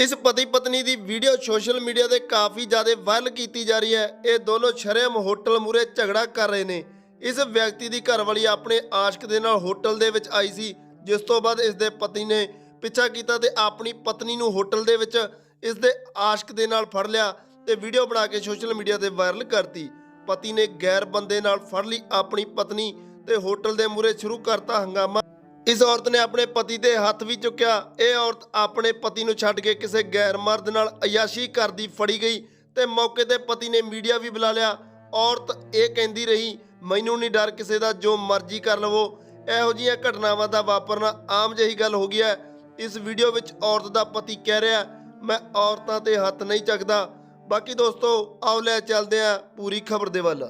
ਇਸ ਪਤੀ ਪਤਨੀ ਦੀ ਵੀਡੀਓ ਸੋਸ਼ਲ ਮੀਡੀਆ ਤੇ ਕਾਫੀ ਜ਼ਿਆਦਾ ਵਾਇਰਲ ਕੀਤੀ ਜਾ ਰਹੀ ਹੈ। ਇਹ ਦੋਨੋਂ ਸ਼ਰੇਆਮ ਹੋਟਲ ਮੂਰੇ ਝਗੜਾ ਕਰ ਰਹੇ ਨੇ। ਇਸ ਵਿਅਕਤੀ ਦੀ ਘਰਵਾਲੀ ਆਪਣੇ ਆਸ਼ਕ ਦੇ ਨਾਲ ਹੋਟਲ ਦੇ ਵਿੱਚ ਆਈ ਸੀ, ਜਿਸ ਤੋਂ ਬਾਅਦ ਇਸ ਦੇ ਪਤੀ ਨੇ ਪਿੱਛਾ ਕੀਤਾ ਤੇ ਆਪਣੀ ਪਤਨੀ ਨੂੰ ਹੋਟਲ ਦੇ ਵਿੱਚ ਇਸ ਦੇ ਆਸ਼ਕ ਦੇ ਨਾਲ ਫੜ ਲਿਆ ਤੇ ਵੀਡੀਓ ਬਣਾ ਕੇ ਸੋਸ਼ਲ ਮੀਡੀਆ ਤੇ ਵਾਇਰਲ ਕਰਤੀ। ਪਤੀ ਨੇ ਗੈਰ ਬੰਦੇ ਨਾਲ ਫੜ ਲਈ ਆਪਣੀ ਪਤਨੀ ਤੇ ਹੋਟਲ ਦੇ ਮੂਰੇ ਸ਼ੁਰੂ ਕਰਤਾ ਹੰਗਾਮਾ। ਇਸ ਔਰਤ ਨੇ ਆਪਣੇ ਪਤੀ ਦੇ ਹੱਥ ਵੀ ਚੁੱਕਿਆ। ਇਹ ਔਰਤ ਆਪਣੇ ਪਤੀ ਨੂੰ ਛੱਡ ਕੇ ਕਿਸੇ ਗੈਰ ਮਰਦ ਨਾਲ ਅਯਾਸ਼ੀ ਕਰਦੀ ਫੜੀ ਗਈ ਤੇ ਮੌਕੇ ਤੇ ਪਤੀ ਨੇ ਮੀਡੀਆ ਵੀ ਬੁਲਾ ਲਿਆ। ਔਰਤ ਇਹ ਕਹਿੰਦੀ ਰਹੀ ਮੈਨੂੰ ਨਹੀਂ ਡਰ ਕਿਸੇ ਦਾ ਜੋ ਮਰਜ਼ੀ ਕਰ ਲਵੋ। ਇਹੋ ਜਿਹੀਆਂ ਘਟਨਾਵਾਂ ਦਾ ਵਾਪਰਨਾ ਆਮ ਜਿਹੀ ਗੱਲ ਹੋ ਗਈ ਹੈ। ਇਸ ਵੀਡੀਓ ਵਿੱਚ ਔਰਤ ਦਾ ਪਤੀ ਕਹਿ ਰਿਹਾ ਮੈਂ ਔਰਤਾਂ ਤੇ ਹੱਥ ਨਹੀਂ ਚੱਕਦਾ। ਬਾਕੀ ਦੋਸਤੋ ਆਓ ਲੈ ਚੱਲਦੇ ਆ ਪੂਰੀ ਖਬਰ ਦੇ ਵੱਲ।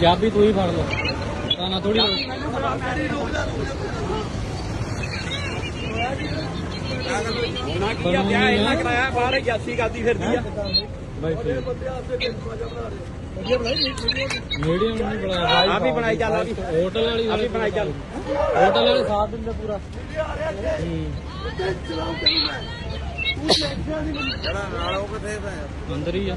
ਚਾਬੀ ਤੂੰ ਹੀ ਫੜ ਲੈ। ਤਾਂ ਨਾ ਥੋੜੀ ਨਾ ਕੀ ਆ ਵਿਆਹ ਇਹਨਾਂ ਕਰਾਇਆ ਬਾਹਰ ਹੀ ਜਾਸੀ ਕਰਦੀ ਫਿਰਦੀ ਆ। ਬਾਈ ਮੀਡੀਅਮ ਨਹੀਂ ਬਣਾਇਆ ਆ ਵੀ ਬਣਾਈ ਚੱਲ ਆ ਵੀ। ਹੋਟਲ ਵਾਲੀ ਆ ਵੀ ਬਣਾਈ ਚੱਲ। ਹੋਟਲ ਵਾਲੇ ਸਾਥ ਦਿੰਦੇ ਪੂਰਾ। ਹੂੰ। ਅੰਦਰ ਹੀ ਆ।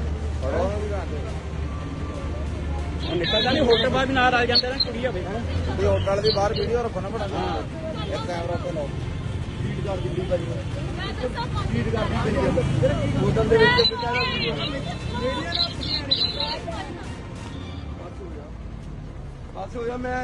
ਉਹ ਨਿਕਲਦਾ ਨਹੀਂ ਹੋਟਲ ਬਾਹਰ ਵੀ ਨਾਲ ਆ ਜਾਂਦੇ ਨੇ ਕੁੜੀ ਹੋਵੇ ਤੇ ਹੋਟਲ ਦੀ ਬਾਹਰ ਵੀਡੀਓ ਰੱਖੋ ਨਾ ਬਣਾ ਇਹ ਕੈਮਰਾ ਤੇ ਲਾਓ ਹੋਟਲ ਦੇ ਵਿੱਚ ਬਸ ਹੋ ਜਾ ਮੈਂ